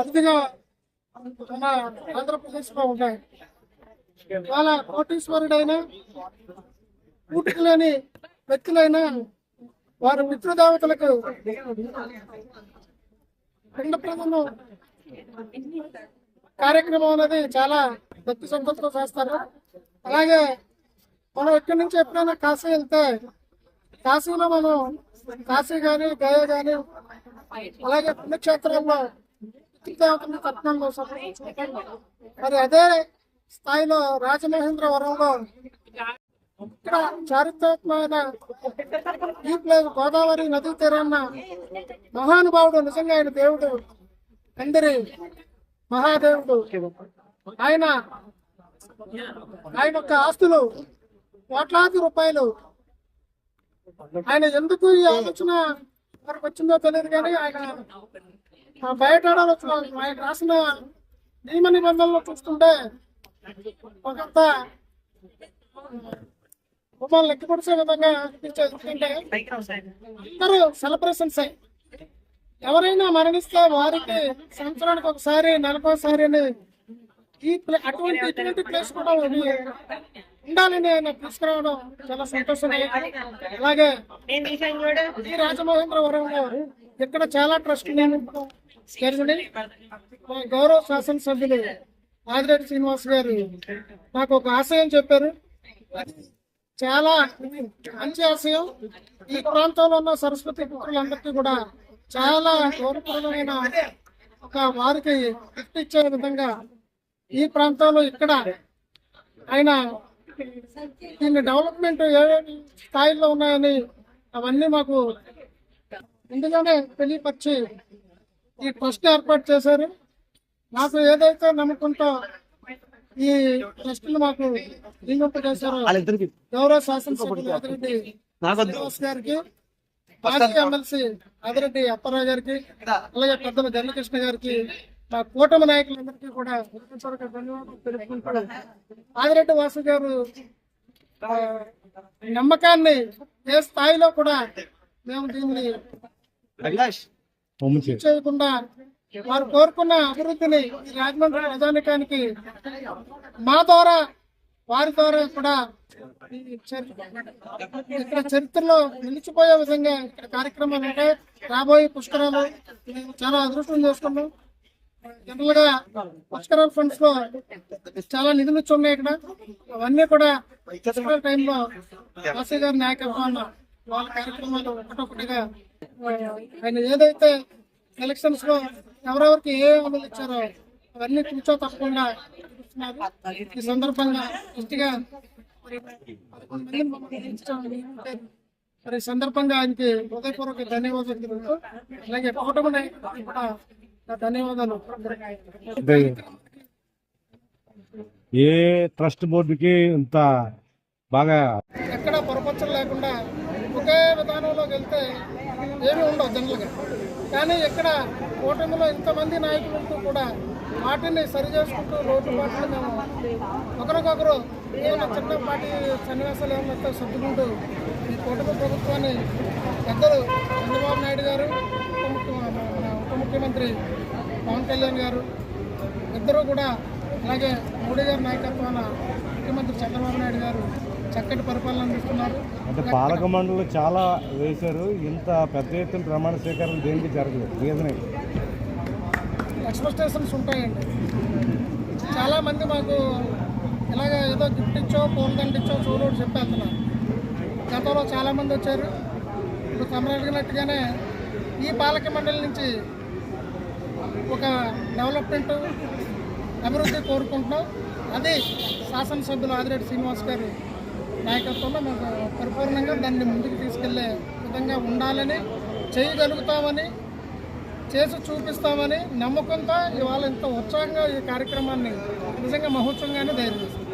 అతిథిగా మన ఆంధ్రప్రదేశ్లో ఉన్నాయి. వాళ్ళ కోటీశ్వరుడైనా పూటికలేని వ్యక్తులైనా వారి పితృదేవతలకు పిండ ప్రదము కార్యక్రమం అనేది చాలా భక్తి సంతతో చేస్తారు. అలాగే మనం ఇక్కడి నుంచి ఎప్పుడైనా కాశీ వెళ్తే కాశీలో మనం కాశీ కానీ గయ కానీ అలాగే పుణ్యక్షేత్రాల్లో కట్నంలో మరి అదే స్థాయిలో రాజమహేంద్రవరంలో ఇక్కడ చారిత్రాత్మకమైన ఈ ప్లేస్ గోదావరి నదీ తీరాన్న మహానుభావుడు నిజంగా ఆయన దేవుడు అందరి మహాదేవుడు ఆయన ఆయన యొక్క ఆస్తులు కోట్లాది రూపాయలు ఆయన ఎందుకు ఈ ఆలోచన వచ్చిందో తెలియదు కానీ ఆయన బయట ఆయన రాసిన నియమ నిబంధనలు చూస్తుంటే ఒకంత లెక్క లెక్కపరిచే విధంగా అనిపించేది అందరూ సెలబ్రేషన్స్ ఎవరైనా మరణిస్తే వారికి సంవత్సరానికి ఒకసారి నెలకొకసారి అని ఈ అటువంటి ఇటువంటి ప్లేస్ కూడా ఉండాలని ఆయన తీసుకురావడం చాలా సంతోషం. అలాగే ఈ రాజమహేంద్రవరంలో ఇక్కడ చాలా ట్రస్ట్ నేను స్టేట్మెంట్ మా గౌరవ శాసనసభ్యులు ఆదిరెడ్డి శ్రీనివాస్ గారు నాకు ఒక ఆశయం చెప్పారు. చాలా మంచి ఆశయం. ఈ ప్రాంతంలో ఉన్న సరస్వతి పుత్రులందరికీ కూడా చాలా గౌరవప్రదమైన ఒక వారికి గిఫ్ట్ ఇచ్చే విధంగా ఈ ప్రాంతంలో ఇక్కడ ఆయన దీన్ని డెవలప్మెంట్ ఏ స్థాయిలో ఉన్నాయని అవన్నీ మాకు ముందుగానే తెలియపరిచి ఈ ట్రస్ట్ ఏర్పాటు చేశారు. మాకు ఏదైతే నమ్మకంతో ఈ ట్రస్టులు మాకు చేశారో గౌరవ శాసనసభ్యులు శ్రీనివాస్ గారికి మాజీ ఎమ్మెల్సీ ఆదిరెడ్డి అప్పారావు గారికి అలాగే పెద్దల జనకృష్ణ గారికి మా కూటమి నాయకులందరికీ కూడా ధన్యవాదాలు తెలుపుకుంటాను ఆదిరెడ్డి వాసు గారు నమ్మకాన్ని ఏ స్థాయిలో కూడా మేము దీన్ని చేయకుండా వారు కోరుకున్న అభివృద్ధిని రాజమండ్రి ప్రజానికానికి మా ద్వారా వారి ద్వారా కూడా ఇక్కడ చరిత్రలో నిలిచిపోయే విధంగా ఇక్కడ కార్యక్రమాలు ఉంటాయి రాబోయే పుష్కరాలు మేము చాలా అదృష్టం చేసుకున్నాం జనరల్గా పుష్కరాల ఫండ్స్లో చాలా నిధులు వచ్చి ఉన్నాయి ఇక్కడ. అవన్నీ కూడా పుష్కరాల టైంలో వాసీ గారి నాయకత్వాన్ని వాళ్ళ కార్యక్రమాలు ఒకటొకటిగా ఆ, ఆయన ఏదైతే ఎలక్షన్స్లో ఎవరెవరికి ఏ అమలు ఇచ్చారో అవన్నీ కూర్చో తప్పకుండా. ఈ సందర్భంగా దృష్టిగా మరి సందర్భంగా ఆయనకి హృదయపూర్వక ధన్యవాదాలు తెలుపుతూ అలాగే కూటమి నాయకులకు కూడా నా ధన్యవాదాలు ఏ ట్రస్ట్ బోర్డుకి ఇంత బాగా ఎక్కడ పొరపచ్చలు లేకుండా వెళ్తే ఏమీ ఉండవు జనరల్గా కానీ ఇక్కడ కూటమిలో ఇంతమంది నాయకులు ఉంటూ కూడా వాటిని సరి చేసుకుంటూ రోడ్డు పాటలు మేము ఒకరికొకరు ఏమైనా చిన్నపాటి సన్నివేశాలు ఏమైనా సర్దుకుంటూ ఈ కూటమి ప్రభుత్వాన్ని పెద్దలు చంద్రబాబు నాయుడు గారు ఉప ముఖ్య- ఉప ముఖ్యమంత్రి పవన్ కళ్యాణ్ గారు ఇద్దరు కూడా అలాగే మోడీ గారి నాయకత్వాన ముఖ్యమంత్రి చంద్రబాబు నాయుడు గారు చక్కటి పరిపాలన అందిస్తున్నారు. అంటే పాలక మండలి చాలా వేశారు. ఇంత పెద్ద ఎత్తున ప్రమాణ స్వీకారం దేనికి జరగలేదు. ఏంటి? ఎక్స్పెక్టేషన్స్ ఉంటాయండి. చాలా మంది మాకు ఇలాగ ఏదో గిఫ్ట్ ఇచ్చో ఫోన్ గంట ఇచ్చో చూడోడు చెప్పేస్తున్నారు గతంలో చాలా మంది వచ్చారు. ఇప్పుడు తమరు అడిగినట్టుగానే ఈ పాలక మండలి నుంచి ఒక డెవలప్మెంట్ అభివృద్ధి కోరుకుంటున్నాం. అది శాసనసభ్యులు ఆదిరెడ్డి శ్రీనివాస్ గారు నాయకత్వంలో మేము పరిపూర్ణంగా దాన్ని ముందుకు తీసుకెళ్ళే విధంగా ఉండాలని చేయగలుగుతామని చేసి చూపిస్తామని నమ్మకంతో ఇవాళ ఇంత ఉత్సాహంగా ఈ కార్యక్రమాన్ని నిజంగా మహోత్సవంగానే ధైర్యం చేస్తాం